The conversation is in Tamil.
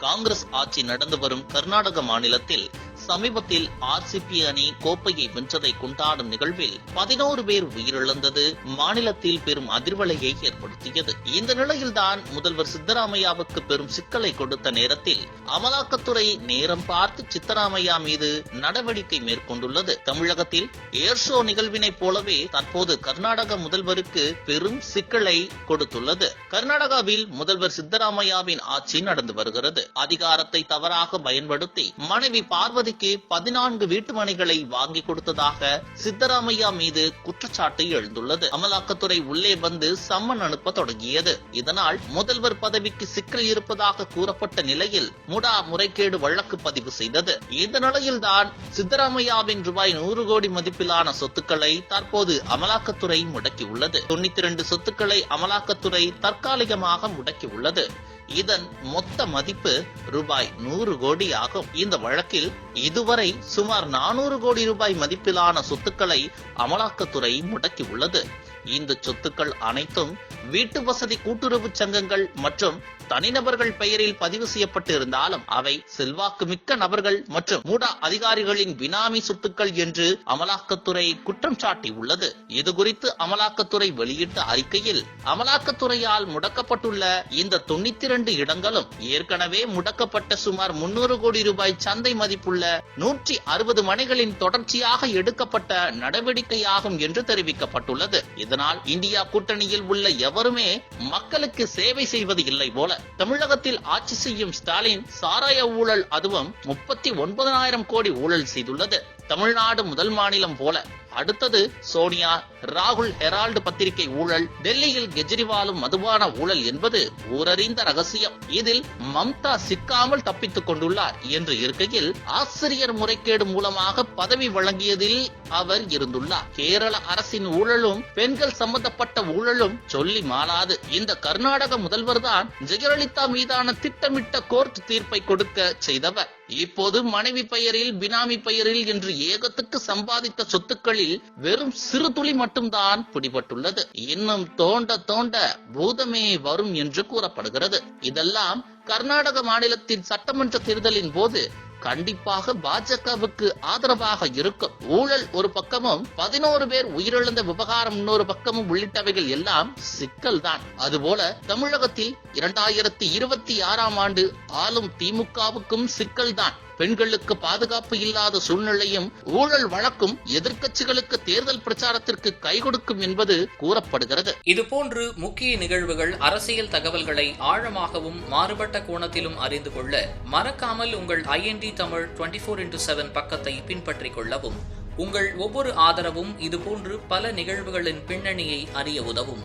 காங்கிரஸ் ஆட்சி நடந்து வரும் கர்நாடக மாநிலத்தில் சமீபத்தில் ஆர்சிபி அணி கோப்பையை வென்றதை கொண்டாடும் நிகழ்வில் பதினோரு பேர் உயிரிழந்தது. மாநிலத்தில் பெரும் அதிர்வலையை ஏற்படுத்தியது. இந்த நிலையில்தான் முதல்வர் சித்தராமையாவுக்கு பெரும் சிக்கலை கொடுத்த நேரத்தில் அமலாக்கத்துறை நேரம் பார்த்து சித்தராமையா மீது நடவடிக்கை மேற்கொண்டுள்ளது. தமிழகத்தில் ஏர் ஷோ நிகழ்வினைப் போலவே தற்போது கர்நாடக முதல்வருக்கு பெரும் சிக்கலை கொடுத்துள்ளது. கர்நாடகாவில் முதல்வர் சித்தராமையாவின் ஆட்சி நடந்து வருகிறது. அதிகாரத்தை தவறாக பயன்படுத்தி மனைவி பார்வதி பார்வதிக்கு பதினான்கு வீட்டு மனைகளை வாங்கி கொடுத்ததாக சித்தராமையா மீது குற்றச்சாட்டு எழுந்துள்ளது. அமலாக்கத்துறை உள்ளே வந்து சம்மன் அனுப்ப தொடங்கியது. இதனால் முதல்வர் பதவிக்கு சிக்கல் இருப்பதாக கூறப்பட்ட நிலையில் முடா முறைகேடு வழக்கு பதிவு செய்தது. இந்த நிலையில்தான் சித்தராமையாவின் ரூபாய் நூறு கோடி மதிப்பிலான சொத்துக்களை தற்போது அமலாக்கத்துறை முடக்கியுள்ளது. தொண்ணூத்தி இரண்டு சொத்துக்களை அமலாக்கத்துறை தற்காலிகமாக முடக்கியுள்ளது. இதன் மொத்த மதிப்பு ரூபாய் நூறு கோடி ஆகும். இந்த வழக்கில் இதுவரை சுமார் நானூறு கோடி ரூபாய் மதிப்பிலான சொத்துக்களை அமலாக்கத்துறை முடக்கியுள்ளது. இந்த சொத்துக்கள் அனைத்தும் வீட்டு வசதி கூட்டுறவு சங்கங்கள் மற்றும் தனிநபர்கள் பெயரில் பதிவு செய்யப்பட்டு இருந்தாலும் அவை செல்வாக்கு மிக்க நபர்கள் மற்றும் மூடா அதிகாரிகளின் பினாமி சொத்துக்கள் என்று அமலாக்கத்துறை குற்றம் சாட்டியுள்ளது. இது குறித்து அமலாக்கத்துறை வெளியிட்ட அறிக்கையில் அமலாக்கத்துறையால் முடக்கப்பட்டுள்ள இந்த தொண்ணூத்தி இரண்டு இடங்களும் ஏற்கனவே முடக்கப்பட்ட சுமார் முன்னூறு கோடி ரூபாய் சந்தை மதிப்புள்ள நூற்றி அறுபது மனைகளின் தொடர்ச்சியாக எடுக்கப்பட்ட நடவடிக்கையாகும் என்று தெரிவிக்கப்பட்டுள்ளது. இதனால் இந்தியா கூட்டணியில் உள்ள எவருமே மக்களுக்கு சேவை செய்வது இல்லை போல தமிழகத்தில் ஆட்சி செய்யும் ஸ்டாலின் சாராய ஊழல் அதுவும் முப்பத்தி ஒன்பதனாயிரம் கோடி ஊழல் செய்துள்ளது. தமிழ்நாடு முதல் மாநிலம் போல அடுத்தது சோனியா ராகுல் ஹெரால்டு பத்திரிகை ஊழல் டெல்லியில் கெஜ்ரிவாலும் மதுபான ஊழல் என்பது ஊரறிந்த ரகசியம். இதில் மம்தா சிக்காமல் தப்பித்துக் கொண்டுள்ளார் என்று இருக்கையில் ஆசிரியர் முறைகேடு மூலமாக பதவி வழங்கியதில் அவர் இருந்துள்ளார். கேரள அரசின் ஊழலும் பெண்கள் சம்பந்தப்பட்ட ஊழலும் சொல்லி மாறாது இந்த கர்நாடக முதல்வர்தான் ஜெயலலிதா மீதான திட்டமிட்ட கோர்ட் தீர்ப்பை கொடுக்க செய்தவர். இப்போது மனைவி பெயரில் பினாமி பெயரில் என்று ஏகத்துக்கு சம்பாதித்த சொத்துக்களில் வெறும் சிறு துளி மட்டும்தான் பிடிபட்டுள்ளது. இன்னும் தோண்ட தோண்ட பூதமே வரும் என்று கூறப்படுகிறது. இதெல்லாம் கர்நாடக மாநிலத்தின் சட்டமன்ற தேர்தலின் போது கண்டிப்பாக பாஜகவுக்கு ஆதரவாக இருக்கும் ஊழல் ஒரு பக்கமும் பதினோரு பேர் உயிரிழந்த விவகாரம் இன்னொரு பக்கமும் உள்ளிட்டவைகள் எல்லாம் சிக்கல் தான் அதுபோல தமிழகத்தில் இரண்டாயிரத்தி இருபத்தி ஆறாம் ஆண்டு ஆளும் திமுகவுக்கும் சிக்கல் தான் பெண்களுக்கு பாதுகாப்பு இல்லாத சூழ்நிலையும் ஊழல் வழக்கும் எதிர்க்கட்சிகளுக்கு தேர்தல் பிரச்சாரத்திற்கு கை கொடுக்கும் என்பது கூறப்படுகிறது. இதுபோன்று முக்கிய நிகழ்வுகள் அரசியல் தகவல்களை ஆழமாகவும் மாறுபட்ட கோணத்திலும் அறிந்து கொள்ள மறக்காமல் உங்கள் INT Tamil twenty four into seven பக்கத்தை பின்பற்றிக் கொள்ளவும். உங்கள் ஒவ்வொரு ஆதரவும் இதுபோன்று பல நிகழ்வுகளின் பின்னணியை அறிய உதவும்.